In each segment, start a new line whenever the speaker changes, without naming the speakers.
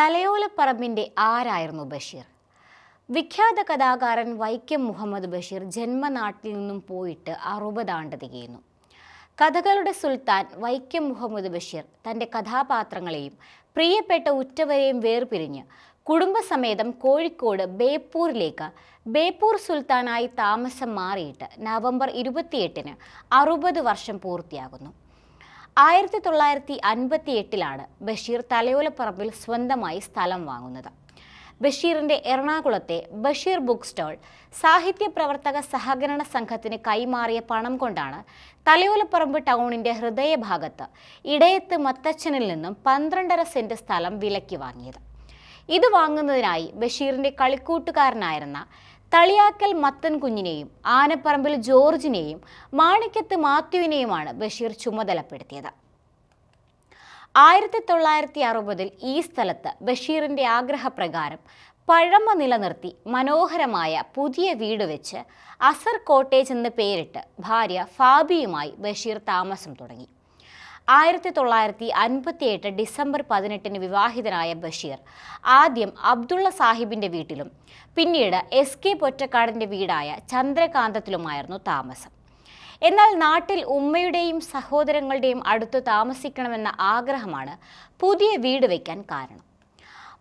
തലയോലപ്പറമ്പിന്റെ ആരായിരുന്നു ബഷീർ? വിഖ്യാത കഥാകാരൻ വൈക്കം മുഹമ്മദ് ബഷീർ ജന്മനാട്ടിൽ നിന്നും പോയിട്ട് അറുപതാണ്ട് തികയുന്നു. കഥകളുടെ സുൽത്താൻ വൈക്കം മുഹമ്മദ് ബഷീർ തന്റെ കഥാപാത്രങ്ങളെയും പ്രിയപ്പെട്ട ഉറ്റവരെയും വേർപിരിഞ്ഞ് കുടുംബസമേതം കോഴിക്കോട് ബേപ്പൂരിലേക്ക് ബേപ്പൂർ സുൽത്താനായി താമസം മാറിയിട്ട് നവംബർ ഇരുപത്തിയെട്ടിന് അറുപത് വർഷം പൂർത്തിയാകുന്നു. ആയിരത്തി തൊള്ളായിരത്തി അൻപത്തി എട്ടിലാണ് ബഷീർ തലയോലപ്പറമ്പിൽ സ്വന്തമായി സ്ഥലം വാങ്ങുന്നത്. ബഷീറിന്റെ എറണാകുളത്തെ ബഷീർ ബുക്ക് സ്റ്റോൾ സാഹിത്യ പ്രവർത്തക സഹകരണ സംഘത്തിന് കൈമാറിയ പണം കൊണ്ടാണ് തലയോലപ്പറമ്പ് ടൗണിന്റെ ഹൃദയഭാഗത്ത് ഇടയത്ത് മത്തച്ഛനിൽ നിന്നും പന്ത്രണ്ടര സെന്റ് സ്ഥലം വിലക്കി വാങ്ങിയത്. ഇത് വാങ്ങുന്നതിനായി ബഷീറിന്റെ കളിക്കൂട്ടുകാരനായിരുന്ന തളിയാക്കൽ മത്തൻ കുഞ്ഞിനെയും ആനപ്പറമ്പിൽ ജോർജിനെയും മാണിക്കത്ത് മാത്യുവിനെയുമാണ് ബഷീർ ചുമതലപ്പെടുത്തിയത്. ആയിരത്തി തൊള്ളായിരത്തി അറുപതിൽ ഈ സ്ഥലത്ത് ബഷീറിന്റെ ആഗ്രഹപ്രകാരം പഴമ നിലനിർത്തി മനോഹരമായ പുതിയ വീട് വെച്ച് അസർ കോട്ടേജ് എന്ന് പേരിട്ട് ഭാര്യ ഫാബിയുമായി ബഷീർ താമസം തുടങ്ങി. ആയിരത്തി തൊള്ളായിരത്തി അൻപത്തിയെട്ട് ഡിസംബർ പതിനെട്ടിന് വിവാഹിതനായ ബഷീർ. ആദ്യം അബ്ദുള്ള സാഹിബിന്റെ വീട്ടിലും പിന്നീട് എസ് കെ പൊറ്റക്കാടിന്റെ വീടായ ചന്ദ്രകാന്തത്തിലുമായിരുന്നു താമസം. എന്നാൽ നാട്ടിൽ ഉമ്മയുടെയും സഹോദരങ്ങളുടെയും അടുത്ത് താമസിക്കണമെന്ന ആഗ്രഹമാണ് പുതിയ വീട് വയ്ക്കാൻ കാരണം.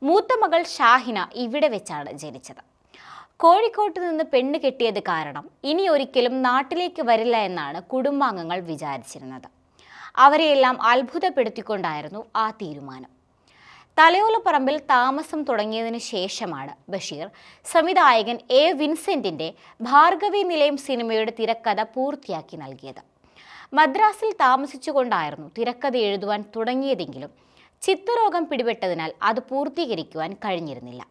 മൂത്ത മകൾ ഷാഹിന ഇവിടെ വെച്ചാണ് ജനിച്ചത്. കോഴിക്കോട്ട് നിന്ന് പെണ്ണ് കെട്ടിയത് കാരണം ഇനി ഒരിക്കലും നാട്ടിലേക്ക് വരില്ല എന്നാണ് കുടുംബാംഗങ്ങൾ വിചാരിച്ചിരുന്നത്. അവരെയെല്ലാം അത്ഭുതപ്പെടുത്തിക്കൊണ്ടായിരുന്നു ആ തീരുമാനം. തലയോലപ്പറമ്പിൽ താമസം തുടങ്ങിയതിന് ശേഷമാണ് ബഷീർ സംവിധായകൻ എ വിൻസെന്റിന്റെ ഭാർഗവി നിലയം സിനിമയുടെ തിരക്കഥ പൂർത്തിയാക്കി നൽകിയത്. മദ്രാസിൽ താമസിച്ചുകൊണ്ടായിരുന്നു തിരക്കഥ എഴുതുവാൻ തുടങ്ങിയതെങ്കിലും ചിത്തരോഗം പിടിപെട്ടതിനാൽ അത് പൂർത്തീകരിക്കുവാൻ കഴിഞ്ഞിരുന്നില്ല.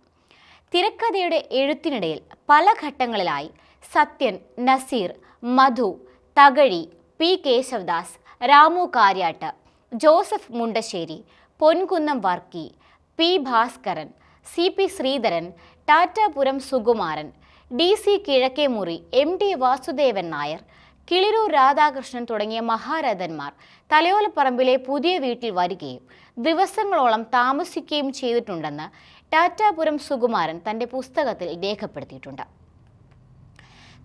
തിരക്കഥയുടെ എഴുത്തിനിടയിൽ പല ഘട്ടങ്ങളിലായി Sathyan Nazir Madhu Thakazhi P Kesavadas Ramu Kariat Joseph Mundassery Ponkunnam Varkey P Bhaskaran C P Sreedharan Tatapuram Sukumaran D C Kizhakemuri M T Vasudevan Nair Kiliroor Radhakrishnan തുടങ്ങിയ മഹാരഥന്മാർ തലയോലപ്പറമ്പിലെ പുതിയ വീട്ടിൽ വരികയും ദിവസങ്ങളോളം താമസിക്കുകയും ചെയ്തിട്ടുണ്ടെന്ന് ടാറ്റാപുരം സുകുമാരൻ തന്റെ പുസ്തകത്തിൽ രേഖപ്പെടുത്തിയിട്ടുണ്ട്.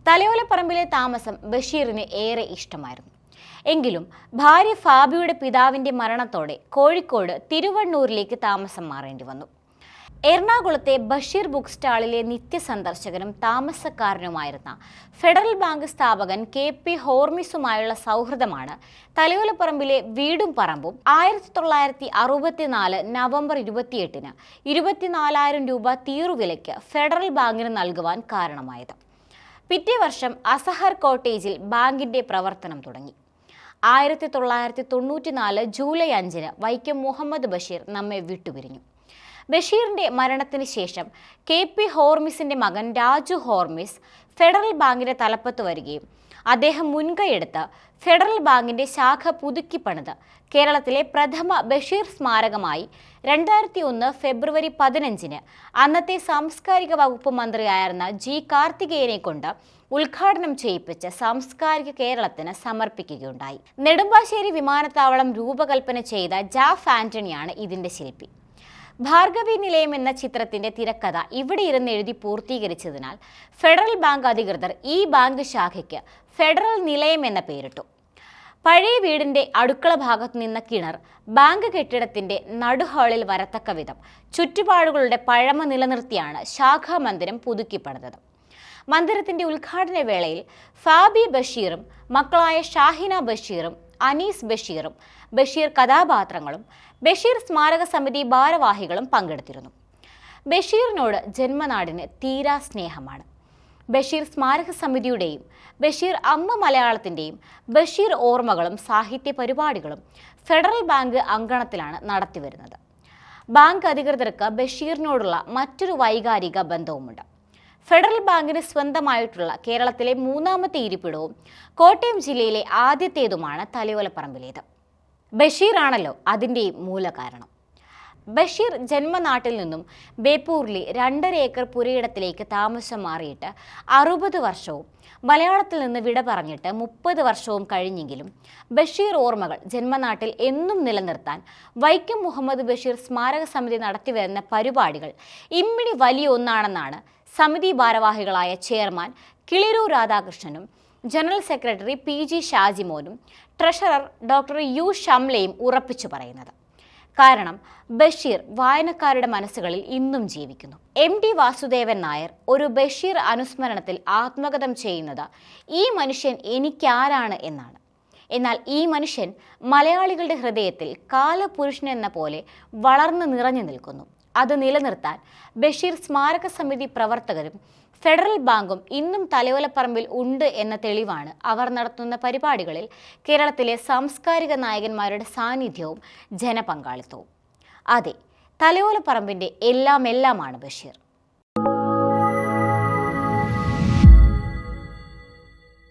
തലയോലപ്പറമ്പിലെ താമസം ബഷീറിന് ഏറെ ഇഷ്ടമായിരുന്നു. എങ്കിലും ഭാര്യ ഫാബിയുടെ പിതാവിന്റെ മരണത്തോടെ കോഴിക്കോട് തിരുവണ്ണൂരിലേക്ക് താമസം മാറേണ്ടി വന്നു. എറണാകുളത്തെ ബഷീർ ബുക്ക് സ്റ്റാളിലെ നിത്യസന്ദർശകനും താമസക്കാരനുമായിരുന്ന ഫെഡറൽ ബാങ്ക് സ്ഥാപകൻ കെ പി ഹോർമിസുമായുള്ള സൗഹൃദമാണ് തലയോലപ്പറമ്പിലെ വീടും പറമ്പും ആയിരത്തി തൊള്ളായിരത്തി അറുപത്തിനാല് നവംബർ ഇരുപത്തിയെട്ടിന് ഇരുപത്തിനാലായിരം രൂപ തീറുവിലയ്ക്ക് ഫെഡറൽ ബാങ്കിന് നൽകുവാൻ കാരണമായത്. പിറ്റേ വർഷം അസഹർ കോട്ടേജിൽ ബാങ്കിന്റെ പ്രവർത്തനം തുടങ്ങി. ആയിരത്തി തൊള്ളായിരത്തി തൊണ്ണൂറ്റിനാല് ജൂലൈ അഞ്ചിന് വൈക്കം മുഹമ്മദ് ബഷീർ നമ്മെ വിട്ടുപിരിഞ്ഞു. ബഷീറിന്റെ മരണത്തിന് ശേഷം കെ പി ഹോർമിസിന്റെ മകൻ രാജു ഹോർമിസ് ഫെഡറൽ ബാങ്കിന്റെ തലപ്പത്ത് വരികയും അദ്ദേഹം മുൻകൈയെടുത്ത് ഫെഡറൽ ബാങ്കിന്റെ ശാഖ പുതുക്കിപ്പണിത് കേരളത്തിലെ പ്രഥമ ബഷീർ സ്മാരകമായി രണ്ടായിരത്തി ഒന്ന് ഫെബ്രുവരി പതിനഞ്ചിന് അന്നത്തെ സാംസ്കാരിക വകുപ്പ് മന്ത്രിയായിരുന്ന ജി കാർത്തികേയനെ കൊണ്ട് ഉദ്ഘാടനം ചെയ്യിപ്പിച്ച് സാംസ്കാരിക കേരളത്തിന് സമർപ്പിക്കുകയുണ്ടായി. നെടുമ്പാശ്ശേരി വിമാനത്താവളം രൂപകൽപ്പന ചെയ്ത ജാഫ് ആന്റണിയാണ് ഇതിന്റെ ശില്പി. ഭാർഗവി നിലയം എന്ന ചിത്രത്തിന്റെ തിരക്കഥ ഇവിടെ ഇരുന്ന് എഴുതി പൂർത്തീകരിച്ചതിനാൽ ഫെഡറൽ ബാങ്ക് അധികൃതർ ഈ ബാങ്ക് ശാഖയ്ക്ക് ഫെഡറൽ നിലയം എന്ന പേരിട്ടു. പഴയ വീടിന്റെ അടുക്കള ഭാഗത്ത് നിന്ന കിണർ ബാങ്ക് കെട്ടിടത്തിന്റെ നടുഹാളിൽ വരത്തക്ക വിധം ചുറ്റുപാടുകളുടെ പഴമ നിലനിർത്തിയാണ് ശാഖാ മന്ദിരം പുതുക്കിപ്പണിതത്. മന്ദിരത്തിന്റെ ഉദ്ഘാടന വേളയിൽ ഫാബി ബഷീറും മക്കളായ ഷാഹിന ബഷീറും അനീസ് ബഷീറും ബഷീർ കഥാപാത്രങ്ങളും ബഷീർ സ്മാരക സമിതി ഭാരവാഹികളും പങ്കെടുത്തിരുന്നു. ബഷീറിനോട് ജന്മനാടിന് തീരാ സ്നേഹമാണ്. ബഷീർ സ്മാരക സമിതിയുടെയും ബഷീർ അമ്മ മലയാളത്തിന്റെയും ബഷീർ ഓർമ്മകളും സാഹിത്യ പരിപാടികളും ഫെഡറൽ ബാങ്ക് അങ്കണത്തിലാണ് നടത്തിവരുന്നത്. ബാങ്ക് അധികൃതർക്ക് ബഷീറിനോടുള്ള മറ്റൊരു വൈകാരിക ബന്ധവുമുണ്ട്. ഫെഡറൽ ബാങ്കിന് സ്വന്തമായിട്ടുള്ള കേരളത്തിലെ മൂന്നാമത്തെ ഇരിപ്പിടവും കോട്ടയം ജില്ലയിലെ ആദ്യത്തേതുമാണ് തലയോലപ്പറമ്പിലേത്. ബഷീറാണല്ലോ അതിന്റെയും മൂലകാരണം. ബഷീർ ജന്മനാട്ടിൽ നിന്നും ബേപ്പൂരിലെ രണ്ടര ഏക്കർ പുരയിടത്തിലേക്ക് താമസം മാറിയിട്ട് അറുപത് വർഷവും മലയാളത്തിൽ നിന്ന് വിട പറഞ്ഞിട്ട് മുപ്പത് വർഷവും കഴിഞ്ഞെങ്കിലും ബഷീർ ഓർമ്മകൾ ജന്മനാട്ടിൽ എന്നും നിലനിർത്താൻ വൈക്കം മുഹമ്മദ് ബഷീർ സ്മാരക സമിതി നടത്തിവരുന്ന പരിപാടികൾ ഇമ്മിണി വലിയ ഒന്നാണെന്നാണ് സമിതി ഭാരവാഹികളായ ചെയർമാൻ കിളിരൂർ രാധാകൃഷ്ണനും ജനറൽ സെക്രട്ടറി പി ജി ഷാജിമോനും ട്രഷറർ ഡോക്ടർ യു ഷംലയും ഉറപ്പിച്ചു പറയുന്നത്. കാരണം ബഷീർ വായനക്കാരുടെ മനസ്സുകളിൽ ഇന്നും ജീവിക്കുന്നു. എം ടി വാസുദേവൻ നായർ ഒരു ബഷീർ അനുസ്മരണത്തിൽ ആത്മകഥം ചെയ്യുന്നത് ഈ മനുഷ്യൻ എനിക്കാരാണ് എന്നാണ്. എന്നാൽ ഈ മനുഷ്യൻ മലയാളികളുടെ ഹൃദയത്തിൽ കാലപുരുഷനെന്ന പോലെ വളർന്നു നിറഞ്ഞു നിൽക്കുന്നു. അത് നിലനിർത്താൻ. ബഷീർ സ്മാരക സമിതി പ്രവർത്തകരും ഫെഡറൽ ബാങ്കും ഇന്നും തലയോലപ്പറമ്പിൽ ഉണ്ട് എന്ന തെളിവാണ് അവർ നടത്തുന്ന പരിപാടികളിൽ കേരളത്തിലെ സാംസ്കാരിക നായകന്മാരുടെ സാന്നിധ്യവും ജനപങ്കാളിത്തവും. അതെ തലയോലപ്പറമ്പിന്റെ എല്ലാം എല്ലാമാണ് ബഷീർ.